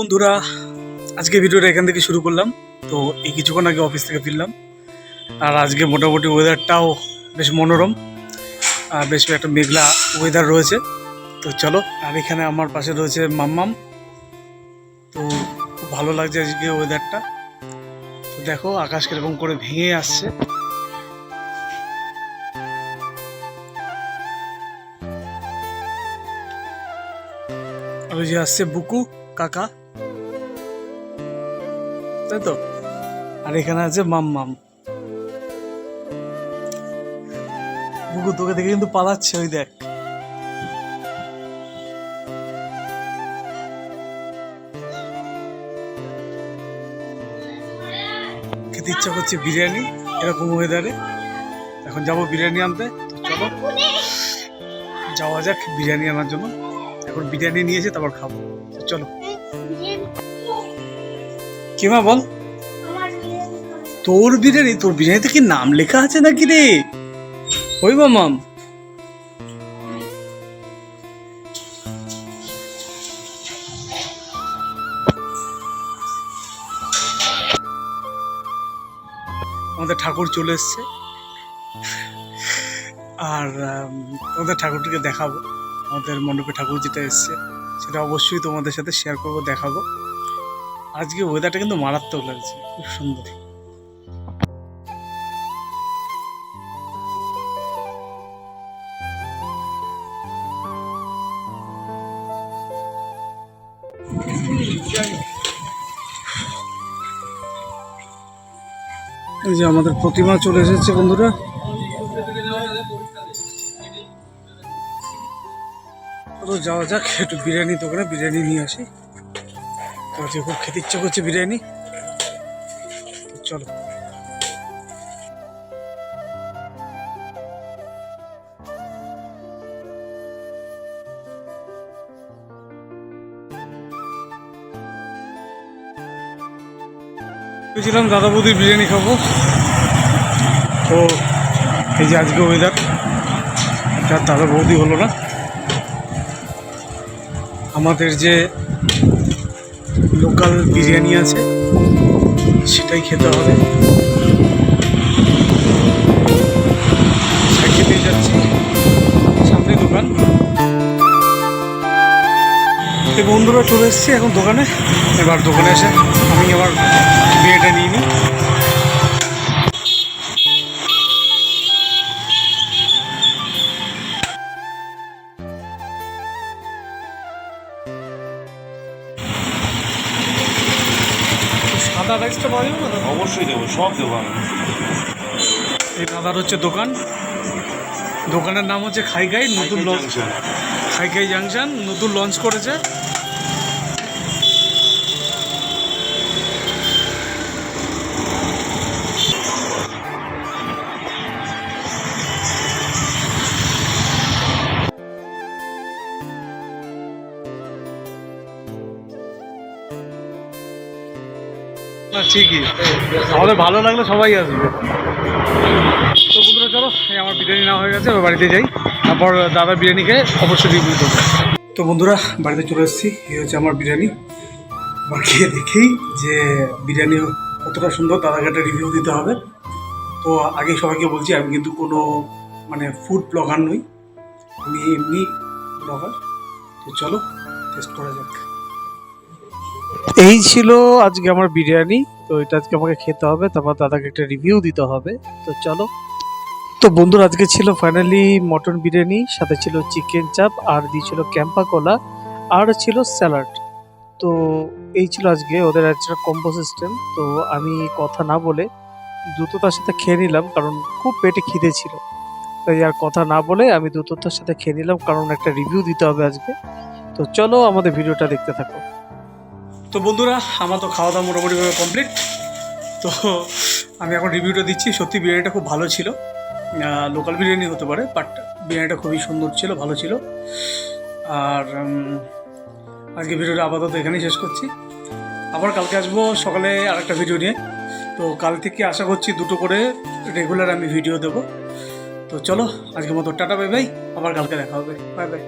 বন্ধুরা, আজকে ভিডিওটা এখান থেকে শুরু করলাম। তো এই কিছুক্ষণ আগে অফিস থেকে ফিরলাম। আর আজকে মোটামুটি ওয়েদারটাও বেশ মনোরম। আর বেশ একটা মেঘলা ওয়েদার রয়েছে। তো চলো, আর এখানে আমার পাশে রয়েছে মাম্মাম। তো খুব ভালো লাগছে আজকে ওয়েদারটা তো দেখো, আকাশ কীরকম করে ভেঙে আসছে। আর ওই যে আসছে বুকু কাকা। তাই তো? আর এখানে আছে মাম মাম বুকু, তোকে দেখে কিন্তু পালাচ্ছে, ওই দেখ। খেতে ইচ্ছা করছে বিরিয়ানি, এরকম ওয়েদারে এখন যাব বিরিয়ানি আনতে চলো। যাওয়া যাক বিরিয়ানি আনার জন্য। এখন বিরিয়ানি নিয়েছে তারপর খাব। চলো। কি মা বল। তোর বিরিয়ানি তোর বিরিয়ানিতে কি নাম লেখা আছে নাকি রে? ওই মাম আমাদের ঠাকুর চলে এসছে। আর আম, আমাদের ঠাকুরটিকে দেখাবো। আমাদের মণ্ডপে ঠাকুর যেটা এসছে। সেটা অবশ্যই তোমাদের সাথে শেয়ার করব, দেখাবো। আজকে ওয়েদারটা কিন্তু মারাত্মক লাগছে, খুব সুন্দর। এই যে আমাদের প্রতিমা চলে এসেছে বন্ধুরা। তো যাওয়া যাক, একটু বিরিয়ানি দোকানে বিরিয়ানি নিয়ে আসি। আজকে খুব খেতে ইচ্ছে করছে বিরিয়ানি, চলো। ভেবেছিলাম দাদা বৌদির বিরিয়ানি খাব। তো এই যে আজকে ওয়েদার এটা দাদা বৌদি হলো না। আমাদের যে লোকাল বিরিয়ানি আছে, সেটাই খেতে হবে। দোকান। এই বন্ধুরা চলে এসেছি এখন দোকানে। এবার দোকানে এসে আমি আবার বিয়েটা নিয়ে নিই। সাদা রাইসটা পাওয়া যাবে না দাদা? অবশ্যই দেবো সব দেবো আমি। এই দাদার হচ্ছে দোকান। দোকানের নাম হচ্ছে খাইগাই নতুন লঞ্চ খাইগাই জাংশন নতুন লঞ্চ করেছে। না, ঠিকই। আমাদের ভালো লাগলে সবাই আসবে। তো বন্ধুরা, চলো, এই আমার বিরিয়ানি নেওয়া হয়ে গেছে বাড়িতে যাই। তারপর দাদা খেয়ে অবশ্যই রিভিউ দেবো তো বন্ধুরা, বাড়িতে চলে এসেছি, এই হচ্ছে আমার বিরিয়ানি। এবার খেয়ে দেখেই যে বিরিয়ানি কতটা সুন্দর দাদাকে একটা রিভিউ দিতে হবে। তো আগে সবাইকে বলছি, আমি কিন্তু কোনো মানে ফুড ব্লগার নই। আমি এমনি ব্লগার তো চলো টেস্ট করা যাক। এই ছিল আজকে আমার বিরিয়ানি, তো এটা আজকে আমাকে খেতে হবে, তারপর দাদাকে একটা রিভিউ দিতে হবে। তো চলো। তো বন্ধুর, আজকে ছিল ফাইনালি মটন বিরিয়ানি, সাথে ছিল চিকেন চাপ আর দিয়েছিল ক্যাম্পা কোলা আর ছিল স্যালাড তো এই ছিল আজকে ওদের একটা কম্বো সিস্টেম তো আমি কথা না বলে দ্রুততার সাথে খেয়ে নিলাম, কারণ খুব পেটে খিদে ছিল। তাই আর কথা না বলে আমি দ্রুততার সাথে খেয়ে নিলাম, কারণ একটা রিভিউ দিতে হবে আজকে। তো চলো আমাদের ভিডিওটা দেখতে থাকো। তো বন্ধুরা, আমার তো খাওয়া দাওয়া মোটামুটিভাবে কমপ্লিট তো আমি এখন রিভিউটা দিচ্ছি। সত্যি বিরিয়ানিটা খুব ভালো ছিল। লোকাল বিরিয়ানি হতে পারে বাট বিরিয়ানিটা খুবই সুন্দর ছিল, ভালো ছিল। আর আজকে ভিডিওটা আপাতত এখানেই শেষ করছি। আবার কালকে আসব সকালে আরেকটা ভিডিও নিয়ে। তো কাল থেকে আশা করছি দুটো করে রেগুলার আমি ভিডিও দেবো। তো চলো, আজকের মতো টাটা বাই বাই আবার কালকে দেখা হবে। Bye bye